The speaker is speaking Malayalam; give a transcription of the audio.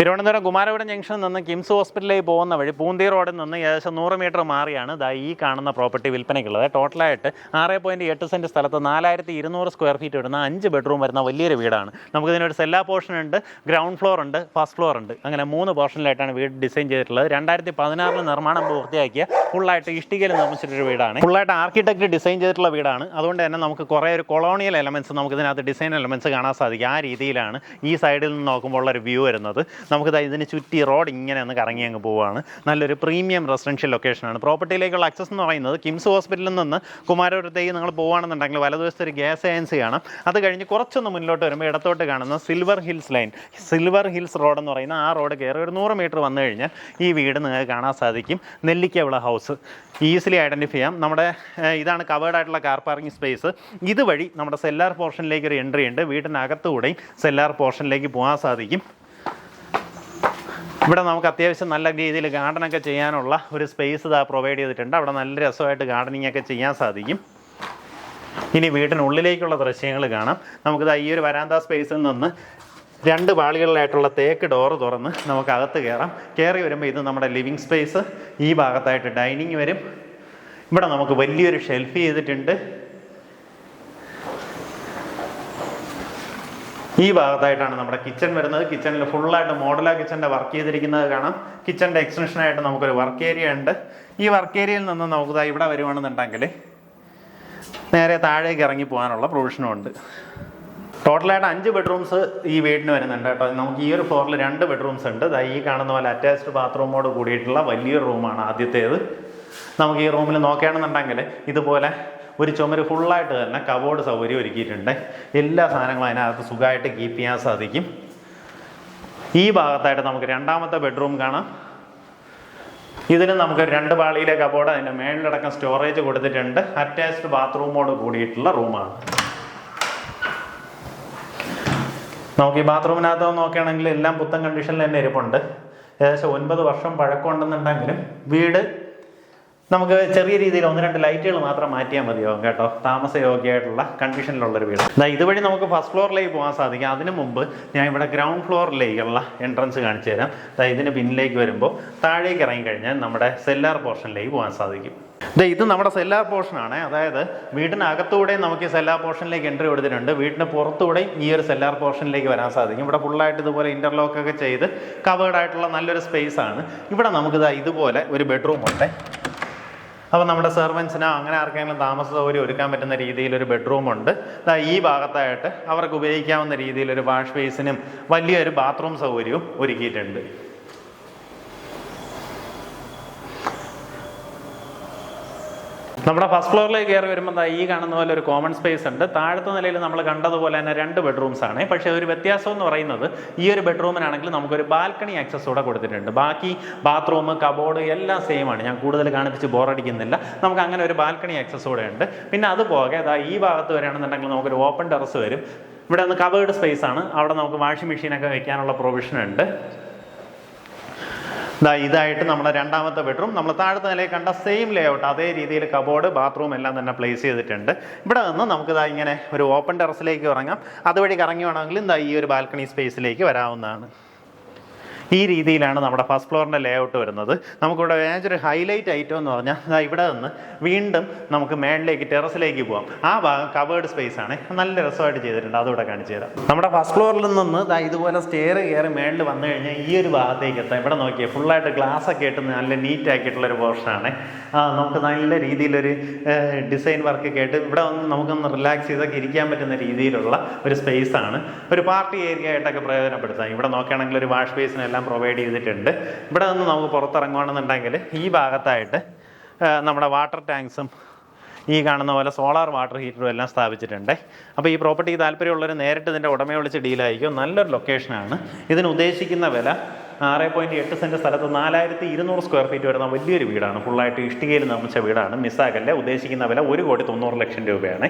തിരുവനന്തപുരം കുമാരപുരം ജംഗ്ഷനിൽ നിന്ന് കിംസ് ഹോസ്പിറ്റലിലേക്ക് പോകുന്ന വഴി പൂന്തി റോഡിൽ നിന്ന് ഏകദേശം നൂറ് മീറ്റർ മാറിയാണ് ദാ ഈ കാണുന്ന പ്രോപ്പർട്ടി വിൽപ്പനയ്ക്കുള്ളത്. ടോട്ടലായിട്ട് ആറ് പോയിന്റ് എട്ട് സെന്റ് സ്ഥലത്ത് നാലായിരത്തി ഇരുന്നൂറ് സ്ക്വയർ ഫീറ്റ് വരുന്ന അഞ്ച് ബെഡ്റൂം വരുന്ന വലിയൊരു വീടാണ്. നമുക്കിതിനൊരു സെല്ലാ പോർഷൻ ഉണ്ട് ഗ്രൗണ്ട് ഫ്ലോർ ഉണ്ട് ഫസ്റ്റ് ഫ്ലോർ ഉണ്ട്. അങ്ങനെ മൂന്ന് പോർഷനിലായിട്ടാണ് വീട് ഡിസൈൻ ചെയ്തിട്ടുള്ളത്. രണ്ടായിരത്തി പതിനാറിൽ നിർമ്മാണം പൂർത്തിയാക്കിയ ഫുള്ളായിട്ട് ഇഷ്ടികയിൽ നിർമ്മിച്ചിട്ടൊരു വീടാണ്. ഫുള്ളായിട്ട് ആർക്കിടെക്ട് ഡിസൈൻ ചെയ്തിട്ടുള്ള വീടാണ്. അതുകൊണ്ട് തന്നെ നമുക്ക് കുറേ ഒരു കൊളോണിയൽ എലമെന്റ്സ് നമുക്ക് ഇതിനകത്ത് ഡിസൈൻ എലമെന്റ്സ് കാണാൻ സാധിക്കും. ആ രീതിയിലാണ് ഈ സൈഡിൽ നിന്ന് നോക്കുമ്പോൾ ഉള്ള ഒരു വ്യൂ വരുന്നത്. നമുക്ക് ദാ ഇതിന് ചുറ്റി റോഡ് ഇങ്ങനെ ഒന്ന് കറങ്ങി അങ്ങ് പോവുകയാണ് നല്ലൊരു പ്രീമിയം റെസിഡൻഷ്യൽ ലൊക്കേഷനാണ് പ്രോപ്പർട്ടിയിലേക്കുള്ള ആക്സസ് എന്ന് പറയുന്നത് കിംസ് ഹോസ്പിറ്റലിൽ നിന്ന് കുമാരപുരത്തേക്ക് നിങ്ങൾ പോകുകയാണെന്നുണ്ടെങ്കിൽ വലതുവശത്ത് ഒരു ഗ്യാസ് ഏജൻസി കാണാം. അത് കഴിഞ്ഞ് കുറച്ചൊന്ന് മുന്നോട്ട് വരുമ്പോൾ ഇടത്തോട്ട് കാണുന്ന silver hills lane silver hills road എന്ന് പറയുന്ന ആ റോഡ് കയറി ഒരു നൂറ് മീറ്റർ വന്നു കഴിഞ്ഞാൽ ഈ വീട് നിങ്ങൾക്ക് കാണാൻ സാധിക്കും. നെല്ലിക്കവിള ഹൗസ് ഈസിലി ഐഡന്റിഫൈ ചെയ്യാം. നമ്മുടെ ഇതാണ് കവേർഡ് ആയിട്ടുള്ള കാർ പാർക്കിംഗ് സ്പേസ് ഇതുവഴി നമ്മുടെ സെല്ലാർ പോർഷനിലേക്ക് ഒരു എൻട്രി ഉണ്ട്. വീടിനകത്തുകൂടെയും സെല്ലാർ പോർഷനിലേക്ക് പോകാൻ സാധിക്കും. ഇവിടെ നമുക്ക് അത്യാവശ്യം നല്ല രീതിയിൽ ഗാർഡനൊക്കെ ചെയ്യാനുള്ള ഒരു സ്പേസ് ഇതാ പ്രൊവൈഡ് ചെയ്തിട്ടുണ്ട്. അവിടെ നല്ല രസമായിട്ട് ഗാർഡനിങ് ഒക്കെ ചെയ്യാൻ സാധിക്കും. ഇനി വീടിനുള്ളിലേക്കുള്ള ദൃശ്യങ്ങൾ കാണാം. നമുക്കിത് ഈ ഒരു വരാന്ത സ്പേസിൽ നിന്ന് രണ്ട് പാളികളിലായിട്ടുള്ള തേക്ക് ഡോറ് തുറന്ന് നമുക്ക് അകത്ത് കയറാം കയറി വരുമ്പോൾ ഇത് നമ്മുടെ ലിവിങ് സ്പേസ് ഈ ഭാഗത്തായിട്ട് ഡൈനിങ് വരും. ഇവിടെ നമുക്ക് വലിയൊരു ഷെൽഫ് ചെയ്തിട്ടുണ്ട്. ഈ ഭാഗത്തായിട്ടാണ് നമ്മുടെ കിച്ചൺ വരുന്നത്. കിച്ചണിൽ ഫുള്ളായിട്ട് മോഡലാ കിച്ചന്റെ വർക്ക് ചെയ്തിരിക്കുന്നത് കാണാം. കിച്ചന്റെ എക്സ്റ്റൻഷനായിട്ട് നമുക്കൊരു വർക്ക് ഏരിയ ഉണ്ട്. ഈ വർക്ക് ഏരിയയിൽ നിന്ന് നമുക്ക് ഇവിടെ വരുവാണെന്നുണ്ടെങ്കിൽ നേരെ താഴേക്ക് ഇറങ്ങി പോകാനുള്ള പ്രൊവിഷനും ഉണ്ട്. ടോട്ടലായിട്ട് അഞ്ച് ബെഡ്റൂംസ് ഈ വീടിന് വരുന്നുണ്ട് കേട്ടോ. നമുക്ക് ഈ ഒരു ഫ്ലോറിൽ രണ്ട് ബെഡ്റൂംസ് ഉണ്ട്. ഈ കാണുന്ന പോലെ അറ്റാച്ച്ഡ് ബാത്റൂമോട് കൂടിയിട്ടുള്ള വലിയൊരു റൂമാണ് ആദ്യത്തേത്. നമുക്ക് ഈ റൂമിൽ നോക്കുകയാണെന്നുണ്ടെങ്കിൽ ഇതുപോലെ ഒരു ചുമര് ഫുള്ളായിട്ട് തന്നെ കബോർഡ് സൗകര്യം ഒരുക്കിയിട്ടുണ്ട്. എല്ലാ സാധനങ്ങളും അതിനകത്ത് സുഖമായിട്ട് കീപ്പ് ചെയ്യാൻ സാധിക്കും. ഈ ഭാഗത്തായിട്ട് നമുക്ക് രണ്ടാമത്തെ ബെഡ്റൂം കാണാം. ഇതിന് നമുക്ക് രണ്ട് പാളിയിലെ കബോർഡ് അതിന്റെ മേളിലടക്കം സ്റ്റോറേജ് കൊടുത്തിട്ടുണ്ട്. അറ്റാച്ച്ഡ് ബാത്റൂമോട് കൂടിയിട്ടുള്ള റൂമാണ് നമുക്ക് ഈ ബാത്റൂമിനകത്ത് നോക്കുകയാണെങ്കിൽ എല്ലാം പുത്തൻ കണ്ടീഷനിൽ തന്നെ ഇരിപ്പുണ്ട്. ഏകദേശം ഒൻപത് വർഷം പഴക്കമുണ്ടെന്നുണ്ടെങ്കിലും വീട് നമുക്ക് ചെറിയ രീതിയിൽ ഒന്ന് രണ്ട് ലൈറ്റുകൾ മാത്രം മാറ്റിയാൽ മതിയാവും കേട്ടോ. താമസയോഗ്യമായിട്ടുള്ള കണ്ടീഷനിലുള്ളൊരു വീട്. ദാ ഇതുവഴി നമുക്ക് ഫസ്റ്റ് ഫ്ലോറിലേക്ക് പോകാൻ സാധിക്കും. അതിനു മുമ്പ് ഞാൻ ഇവിടെ ഗ്രൗണ്ട് ഫ്ലോറിലേക്കുള്ള എൻട്രൻസ് കാണിച്ചു തരാം. ദാ ഇതിന് പിന്നിലേക്ക് വരുമ്പോൾ താഴേക്ക് ഇറങ്ങി കഴിഞ്ഞാൽ നമ്മുടെ സെല്ലാർ പോർഷനിലേക്ക് പോകാൻ സാധിക്കും. ഇത് നമ്മുടെ സെല്ലാർ പോർഷനാണ് അതായത് വീടിനകത്തൂടെ നമുക്ക് ഈ സെല്ലാർ പോർഷനിലേക്ക് എൻട്രി കൊടുത്തിട്ടുണ്ട്. വീടിന് പുറത്തൂടെയും ഈ ഒരു സെല്ലാർ പോർഷനിലേക്ക് വരാൻ സാധിക്കും. ഇവിടെ ഫുള്ളായിട്ട് ഇതുപോലെ ഇന്റർലോക്ക് ഒക്കെ ചെയ്ത് കവേർഡായിട്ടുള്ള നല്ലൊരു സ്പേസ് ആണ്. ഇവിടെ നമുക്ക് ഇതുപോലെ ഒരു ബെഡ്റൂം ഉണ്ട്. അപ്പോൾ നമ്മുടെ സെർവൻസിനോ അങ്ങനെ ആർക്കെങ്കിലും താമസ സൗകര്യം ഒരുക്കാൻ പറ്റുന്ന രീതിയിലൊരു ബെഡ്റൂം ഉണ്ട്. ഈ ഭാഗത്തായിട്ട് അവർക്ക് ഉപയോഗിക്കാവുന്ന രീതിയിലൊരു വാഷ് ബേസിനും വലിയൊരു ബാത്റൂം സൗകര്യവും ഒരുക്കിയിട്ടുണ്ട്. നമ്മുടെ ഫസ്റ്റ് ഫ്ലോറിലേക്ക് കയറി വരുമ്പോൾ ഈ കാണുന്ന പോലെ ഒരു കോമൺ സ്പേസ് ഉണ്ട്. താഴത്തെ നിലയിൽ നമ്മൾ കണ്ടതുപോലെ തന്നെ രണ്ട് ബെഡ്റൂംസ് ആണ്. പക്ഷേ ഒരു വ്യത്യാസം എന്ന് പറയുന്നത് ഈ ഒരു ബെഡ്റൂമിനാണെങ്കിൽ നമുക്കൊരു ബാൽക്കണി ആക്സസ് കൂടെ കൊടുത്തിട്ടുണ്ട്. ബാക്കി ബാത്റൂം കബോർഡ് എല്ലാം സെയിം ആണ്. ഞാൻ കൂടുതൽ കാണിപ്പിച്ച് ബോറടിക്കുന്നില്ല നമുക്ക് അങ്ങനെ ഒരു ബാൽക്കണി ആക്സസ് കൂടെ ഉണ്ട്. പിന്നെ അതുപോകെ അതാ ഈ ഭാഗത്ത് വരികയാണെന്നുണ്ടെങ്കിൽ നമുക്കൊരു ഓപ്പൺ ടെറസ് വരും. ഇവിടെ ഒന്ന് കവേർഡ് സ്പേസ് ആണ്. അവിടെ നമുക്ക് വാഷിംഗ് മെഷീനൊക്കെ വെക്കാനുള്ള പ്രൊവിഷൻ ഉണ്ട്. ദാ ഇതായിട്ട് നമ്മുടെ രണ്ടാമത്തെ ബെഡ്റൂം. നമ്മൾ താഴത്തെ നിലയിൽ കണ്ട സെയിം ലേഔട്ട് അതേ രീതിയിൽ കബോർഡ് ബാത്റൂം എല്ലാം തന്നെ പ്ലേസ് ചെയ്തിട്ടുണ്ട്. ഇവിടെ നിന്ന് നമുക്ക് ദാ ഇങ്ങനെ ഒരു ഓപ്പൺ ടെറസിലേക്ക് ഇറങ്ങാം. അതുവഴി കറങ്ങി വേണമെങ്കിലും ഇതാ ഈ ഒരു ബാൽക്കണി സ്പേസിലേക്ക് വരാവുന്നതാണ്. ഈ രീതിയിലാണ് നമ്മുടെ ഫസ്റ്റ് ഫ്ലോറിന്റെ ലേഔട്ട് വരുന്നത്. നമുക്കിവിടെ മേജർ ഹൈലൈറ്റ് ഐറ്റം എന്ന് പറഞ്ഞാൽ ഇവിടെ നിന്ന് വീണ്ടും നമുക്ക് മേളിലേക്ക് ടെറസിലേക്ക് പോകാം ആ ഭാഗം കവേർഡ് സ്പേസ് ആണ്. നല്ല രസമായിട്ട് ചെയ്തിട്ടുണ്ട്. അതുകൂടെ കാണിച്ചു തരാം. നമ്മുടെ ഫസ്റ്റ് ഫ്ലോറിൽ നിന്ന് ഇതുപോലെ സ്റ്റെയർ കയറി മേളിൽ വന്നു കഴിഞ്ഞാൽ ഈ ഒരു ഭാഗത്തേക്ക് എത്താം. ഇവിടെ നോക്കിയാൽ ഫുള്ളായിട്ട് ഗ്ലാസ് ഒക്കെ ഇട്ട് നല്ല നീറ്റ് പോർഷൻ ആണ്. നമുക്ക് നല്ല രീതിയിലൊരു ഡിസൈൻ വർക്ക് കേട്ട് ഇവിടെ വന്ന് നമുക്കൊന്ന് റിലാക്സ് ചെയ്തൊക്കെ ഇരിക്കാൻ പറ്റുന്ന രീതിയിലുള്ള ഒരു സ്പേസ് ആണ്. ഒരു പാർട്ടി ഏരിയ ആയിട്ടൊക്കെ പ്രയോജനപ്പെടുത്താം. ഇവിടെ നോക്കുകയാണെങ്കിൽ ഒരു വാഷ് ബേസിനെല്ലാം പ്രൊവൈഡ് ചെയ്തിട്ടുണ്ട്. ഇവിടെ നിന്ന് നമുക്ക് പുറത്തിറങ്ങുകയാണെന്നുണ്ടെങ്കിൽ ഈ ഭാഗത്തായിട്ട് നമ്മുടെ വാട്ടർ ടാങ്ക്സും ഈ കാണുന്ന പോലെ സോളാർ വാട്ടർ ഹീറ്ററും എല്ലാം സ്ഥാപിച്ചിട്ടുണ്ട്. അപ്പോൾ ഈ പ്രോപ്പർട്ടി താല്പര്യമുള്ളവർ നേരിട്ട് ഇതിന്റെ ഉടമയെ വിളിച്ച് ഡീലായിരിക്കും നല്ലൊരു ലൊക്കേഷനാണ് ഇതിന് ഉദ്ദേശിക്കുന്ന വില ആറ് പോയിന്റ് എട്ട് സെന്റ് സ്ഥലത്ത് നാലായിരത്തി ഇരുന്നൂറ് സ്ക്വയർ ഫീറ്റ് വരുന്ന വലിയൊരു വീടാണ്. ഫുള്ളായിട്ട് ഇഷ്ടികയിൽ നിർമ്മിച്ച വീടാണ്. മിസ്സാക്കല്ലേ ഉദ്ദേശിക്കുന്ന വില ഒരു കോടി തൊണ്ണൂറ് ലക്ഷം രൂപയാണ്.